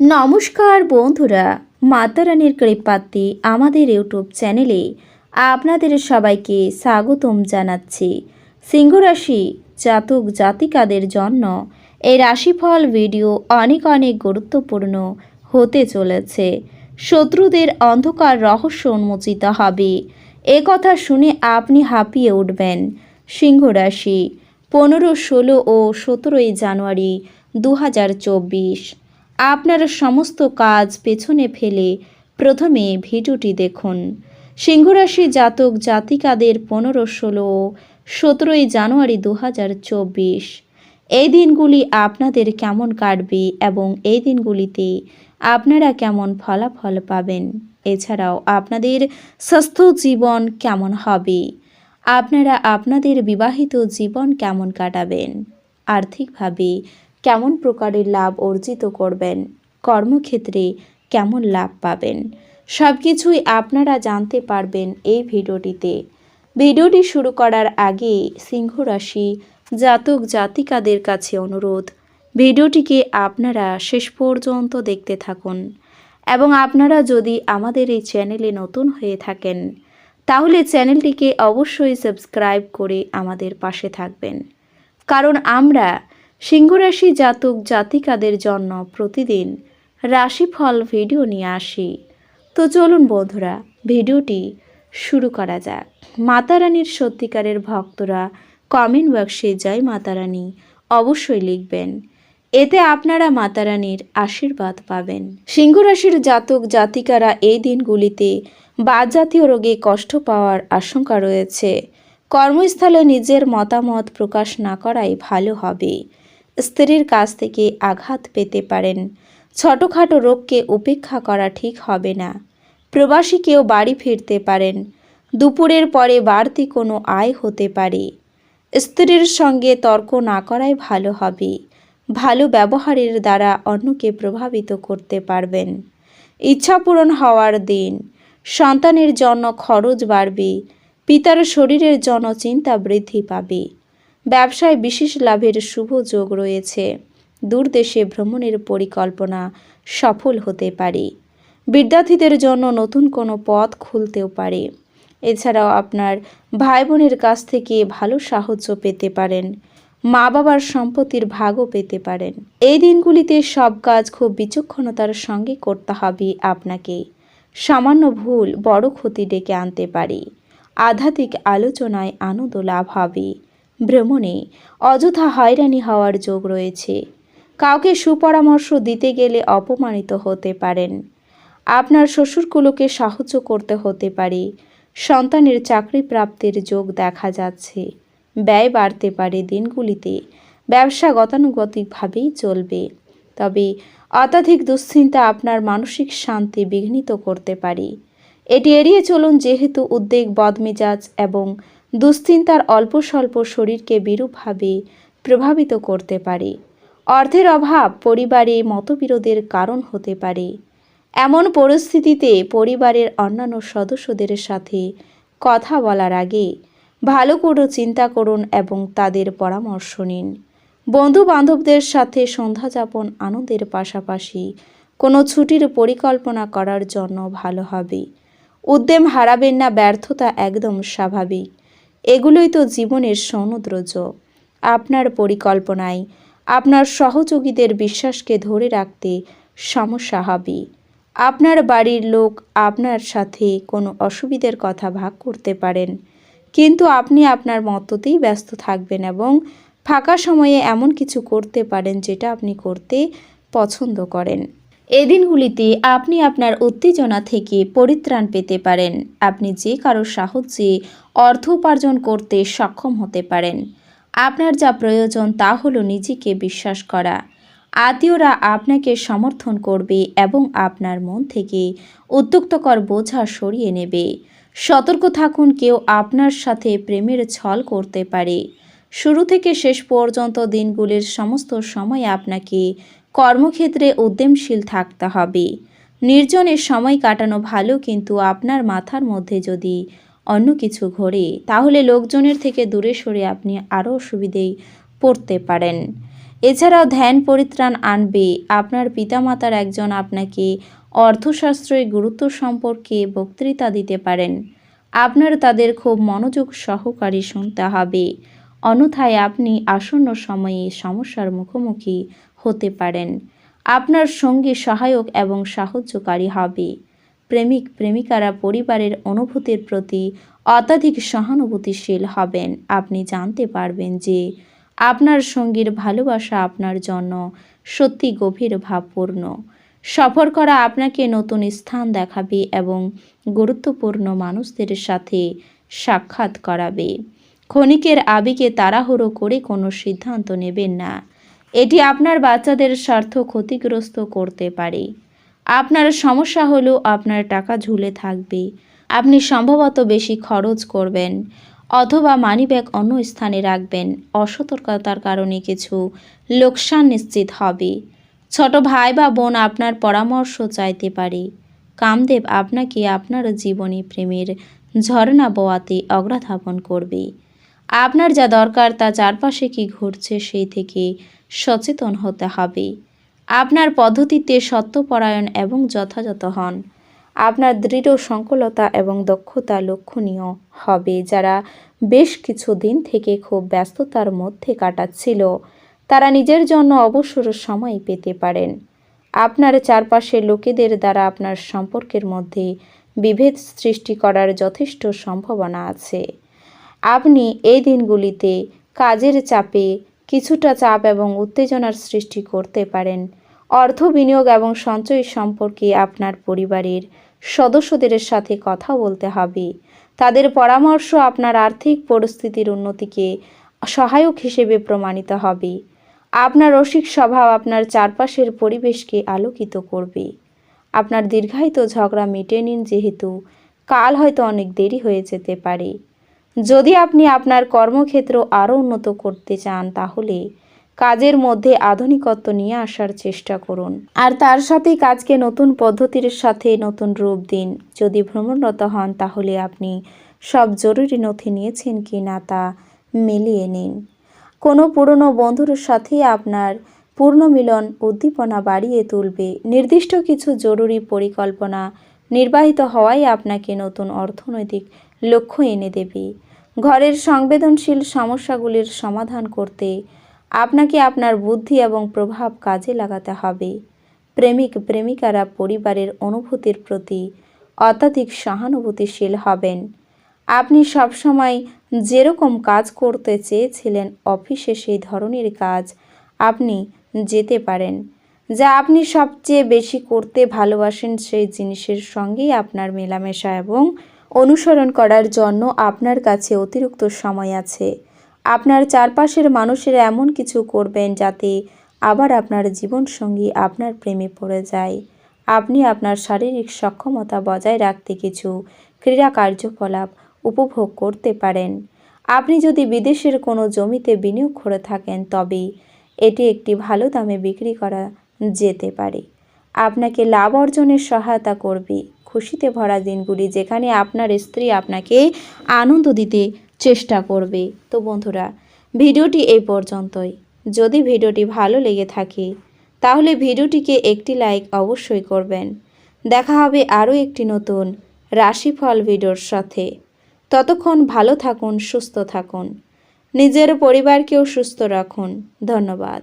নমস্কার বন্ধুরা মাতারানির কৃপাতে আমাদের ইউটিউব চ্যানেলে আপনাদের সবাইকে স্বাগতম জানাচ্ছি। সিংহরাশি জাতক জাতিকাদের জন্য এই রাশিফল ভিডিও অনেক অনেক গুরুত্বপূর্ণ হতে চলেছে। শত্রুদের অন্ধকার রহস্য উন্মোচিত হবে। এ কথা শুনে আপনি হাঁপিয়ে উঠবেন। সিংহরাশি, পনেরো, ষোলো ও সতেরোই জানুয়ারি দু হাজার চব্বিশ। আপনার সমস্ত কাজ পেছনে ফেলে প্রথমে ভিডিওটি দেখুন। সিংহরাশি জাতক জাতিকাদের পনেরো, ষোলো, সতেরোই জানুয়ারি দু হাজার চব্বিশ। এই দিনগুলি আপনাদের কেমন কাটবে এবং এই দিনগুলিতে আপনারা কেমন ফলাফল পাবেন? এছাড়াও আপনাদের স্বাস্থ্য জীবন কেমন হবে? আপনারা আপনাদের বিবাহিত জীবন কেমন কাটাবেন? আর্থিকভাবে কেমন প্রকারের লাভ অর্জিত করবেন? কর্মক্ষেত্রে কেমন লাভ পাবেন? সব কিছুই আপনারা জানতে পারবেন এই ভিডিওটিতে। ভিডিওটি শুরু করার আগে সিংহ রাশি জাতক জাতিকাদের কাছে অনুরোধ, ভিডিওটিকে আপনারা শেষ পর্যন্ত দেখতে থাকুন। এবং আপনারা যদি আমাদের এই চ্যানেলে নতুন হয়ে থাকেন, তাহলে চ্যানেলটিকে অবশ্যই সাবস্ক্রাইব করে আমাদের পাশে থাকবেন। কারণ আমরা সিংহরাশি জাতক জাতিকাদের জন্য প্রতিদিন রাশিফল ভিডিও নিয়ে আসি। তো চলুন বন্ধুরা, ভিডিওটি শুরু করা যাক। মাতারানীর সত্যিকারের ভক্তরা কমেন্ট বক্সে জয় মাতারানী অবশ্যই লিখবেন। এতে আপনারা মাতারানীর আশীর্বাদ পাবেন। সিংহরাশির জাতক জাতিকারা এই দিনগুলিতে বাতজাতীয় রোগে কষ্ট পাওয়ার আশঙ্কা রয়েছে। কর্মস্থলে নিজের মতামত প্রকাশ না করাই ভালো হবে। স্ত্রীর কাছ থেকে আঘাত পেতে পারেন। ছোটোখাটো রোগকে উপেক্ষা করা ঠিক হবে না। প্রবাসী কেউ বাড়ি ফিরতে পারেন। দুপুরের পরে বাড়তি কোনো আয় হতে পারে। স্ত্রীর সঙ্গে তর্ক না করাই ভালো হবে। ভালো ব্যবহারের দ্বারা অন্যকে প্রভাবিত করতে পারবেন। ইচ্ছা পূরণ হওয়ার দিন। সন্তানের জন্য খরচ বাড়বে। পিতার শরীরের জন্য চিন্তা বৃদ্ধি পাবে। ব্যবসায় বিশেষ লাভের শুভ যোগ রয়েছে। দূরদেশে ভ্রমণের পরিকল্পনা সফল হতে পারে। বিদ্যার্থীদের জন্য নতুন কোনো পথ খুলতেও পারে। এছাড়াও আপনার ভাই বোনের কাছ থেকে ভালো সাহায্য পেতে পারেন। মা বাবার সম্পত্তির ভাগও পেতে পারেন। এই দিনগুলিতে সব কাজ খুব বিচক্ষণতার সঙ্গে করতে হবে আপনাকে। সামান্য ভুল বড় ক্ষতি ডেকে আনতে পারে। আধ্যাত্মিক আলোচনায় আনন্দ লাভ হবে। ভ্রমণে অযথা হয়রানি হওয়ার যোগ রয়েছে। কাউকে সুপরামর্শ দিতে গেলে অপমানিত হতে পারেন। আপনার শ্বশুরকুলোকে সাহায্য করতে হতে পারে। সন্তানের চাকরি প্রাপ্তির যোগ দেখা যাচ্ছে। ব্যয় বাড়তে পারে দিনগুলিতে। ব্যবসা গতানুগতিকভাবেই চলবে। তবে অত্যাধিক দুশ্চিন্তা আপনার মানসিক শান্তি বিঘ্নিত করতে পারে। এটি এড়িয়ে চলুন যেহেতু উদ্বেগ, বদমেজাজ এবং দুশ্চিন্তার অল্প স্বল্প শরীরকে বিরূপভাবে প্রভাবিত করতে পারে। অর্থের অভাব পরিবারে মতবিরোধের কারণ হতে পারে। এমন পরিস্থিতিতে পরিবারের অন্যান্য সদস্যদের সাথে কথা বলার আগে ভালো করে চিন্তা করুন এবং তাদের পরামর্শ নিন। বন্ধু বান্ধবদের সাথে সন্ধ্যা যাপন আনন্দের পাশাপাশি কোনো ছুটির পরিকল্পনা করার জন্য ভালো হবে। উদ্যম হারাবেন না, ব্যর্থতা একদম স্বাভাবিক। এগুলোই তো জীবনের সমুদ্রজ আপনার পরিকল্পনায়, আপনার সহযোগীদের বিশ্বাসকে ধরে রাখতে সমস্যা হবে। আপনার বাড়ির লোক আপনার সাথে কোনো অসুবিধের কথা ভাগ করতে পারেন, কিন্তু আপনি আপনার মততেই ব্যস্ত থাকবেন এবং ফাঁকা সময়ে এমন কিছু করতে পারেন যেটা আপনি করতে পছন্দ করেন। এই দিনগুলিতে আপনি আপনার উত্তেজনা থেকে পরিত্রাণ পেতে পারেন। আপনি যে কারও সাহায্যে অর্থ উপার্জন করতে সক্ষম হতে পারেন। আপনার যা প্রয়োজন তা হলো নিজেকে বিশ্বাস করা। আত্মীয়রা আপনাকে সমর্থন করবে এবং আপনার মন থেকে উদ্যুক্তকর বোঝা সরিয়ে নেবে। সতর্ক থাকুন, কেউ আপনার সাথে প্রেমের ছল করতে পারে। শুরু থেকে শেষ পর্যন্ত দিনগুলির সমস্ত সময় আপনাকে কর্মক্ষেত্রে উদ্যমশীল থাকতে হবে। নির্জনের সময় কাটানো ভালো, কিন্তু আপনার মাথার মধ্যে যদি অন্য কিছু ঘোরে, তাহলে লোকজনের থেকে দূরে সরে আপনি আরও অসুবিধেই পড়তে পারেন। এছাড়াও ধ্যান পরিত্রাণ আনবে। আপনার পিতামাতার একজন আপনাকে অর্থশাস্ত্রের গুরুত্ব সম্পর্কে বক্তৃতা দিতে পারেন। আপনার তাদের খুব মনোযোগ সহকারে শুনতে হবে। অন্যথায় আপনি আসন্ন সময়ে সমস্যার মুখোমুখি হতে পারেন। আপনার সঙ্গী সহায়ক এবং সাহায্যকারী হবে। প্রেমিক প্রেমিকারা পরিবারের অনুভূতির প্রতি অত্যাধিক সহানুভূতিশীল হবেন। আপনি জানতে পারবেন যে আপনার সঙ্গীর ভালোবাসা আপনার জন্য সত্যি গভীর ভাবপূর্ণ। সফর করা আপনাকে নতুন স্থান দেখাবে এবং গুরুত্বপূর্ণ মানুষদের সাথে সাক্ষাৎ করাবে। ক্ষণিকের আবেগে তাড়াহুড়ো করে কোনো সিদ্ধান্ত নেবেন না। এটি আপনার বাচ্চাদের স্বার্থ ক্ষতিগ্রস্ত করতে পারে। আপনার সমস্যা হলো আপনার টাকা ঝুলে থাকবে। আপনি সম্ভবত বেশি খরচ করবেন অথবা মানিব্যাগ অন্য স্থানে রাখবেন। অসতর্কতার কারণে কিছু লোকসান নিশ্চিত হবে। ছোট ভাই বা বোন আপনার পরামর্শ চাইতে পারে। কামদেব আপনাকে আপনার জীবনী প্রেমের ঝর্ণা বোয়াতে অগ্রাধাপন করবে। আপনার যা দরকার তা চারপাশে কি ঘটছে সেই থেকে সচেতন হতে হবে। আপনার পদ্ধতিতে সত্যপরায়ণ এবং যথাযথ হন। আপনার দৃঢ় সংকলতা এবং দক্ষতা লক্ষণীয় হবে, যারা বেশ কিছু দিন থেকে খুব ব্যস্ততার মধ্যে কাটাচ্ছিল। তারা নিজের জন্য অবসর সময় পেতে পারেন। আপনার চারপাশের লোকেদের দ্বারা আপনার সম্পর্কের মধ্যে বিভেদ সৃষ্টি করার যথেষ্ট সম্ভাবনা আছে। আপনি এই দিনগুলিতে কাজের চাপে কিছুটা চাপ এবং উত্তেজনার সৃষ্টি করতে পারেন। অর্থ বিনিয়োগ এবং সঞ্চয় সম্পর্কে আপনার পরিবারের সদস্যদের সাথে কথা বলতে হবে। তাদের পরামর্শ আপনার আর্থিক পরিস্থিতির উন্নতিকে সহায়ক হিসেবে প্রমাণিত হবে। আপনার রসিক স্বভাব আপনার চারপাশের পরিবেশকে আলোকিত করবে। আপনার দীর্ঘায়িত ঝগড়া মিটে নিন যেহেতু কাল হয়তো অনেক দেরি হয়ে যেতে পারে। যদি আপনি আপনার কর্মক্ষেত্র আরও উন্নত করতে চান, তাহলে কাজের মধ্যে আধুনিকত্ব নিয়ে আসার চেষ্টা করুন। আর তার সাথে কাজকে নতুন পদ্ধতির সাথে নতুন রূপ দিন। যদি ভ্রমণরত হন, তাহলে আপনি সব জরুরি নথি নিয়েছেন কি না তা মিলিয়ে নিন। কোনো পুরনো বন্ধুর সাথে আপনার পূর্ণ মিলন উদ্দীপনা বাড়িয়ে তুলবে। নির্দিষ্ট কিছু জরুরি পরিকল্পনা নির্বাহিত হওয়াই আপনাকে নতুন অর্থনৈতিক লক্ষ্য এনে দেবে। ঘরের সংবেদনশীল সমস্যাগুলির সমাধান করতে আপনাকে আপনার বুদ্ধি এবং প্রভাব কাজে লাগাতে হবে। প্রেমিক, প্রেমিকারা পরিবারের অনুভূতির প্রতি অত্যাধিক সহানুভূতিশীল হবেন। আপনি সবসময় যেরকম কাজ করতে চেয়েছিলেন, অফিসে সেই ধরনের কাজ আপনি যেতে পারেন। যা আপনি সবচেয়ে বেশি করতে ভালোবাসেন, সেই জিনিসের সঙ্গেই আপনার মেলামেশা এবং অনুসরণ করার জন্য আপনার কাছে অতিরিক্ত সময় আছে। আপনার চারপাশের মানুষের এমন কিছু করবেন যাতে আবার আপনার জীবনসঙ্গী আপনার প্রেমে পড়ে যায়। আপনি আপনার শারীরিক সক্ষমতা বজায় রাখতে কিছু ক্রীড়া কার্যকলাপ উপভোগ করতে পারেন। আপনি যদি বিদেশের কোনো জমিতে বিনিয়োগ করে থাকেন, তবে এটি একটি ভালো দামে বিক্রি করা যেতে পারে। আপনাকে লাভ অর্জনের সহায়তা করবে। খুশিতে ভরা দিনগুলি যেখানে আপনার স্ত্রী আপনাকে আনন্দ দিতে চেষ্টা করবে। তো বন্ধুরা, ভিডিওটি এই পর্যন্তই। যদি ভিডিওটি ভালো লেগে থাকে, তাহলে ভিডিওটিকে একটি লাইক অবশ্যই করবেন। দেখা হবে আরও একটি নতুন রাশিফল ভিডিওর সাথে। ততক্ষণ ভালো থাকুন, সুস্থ থাকুন। নিজের পরিবারকেও সুস্থ রাখুন। ধন্যবাদ।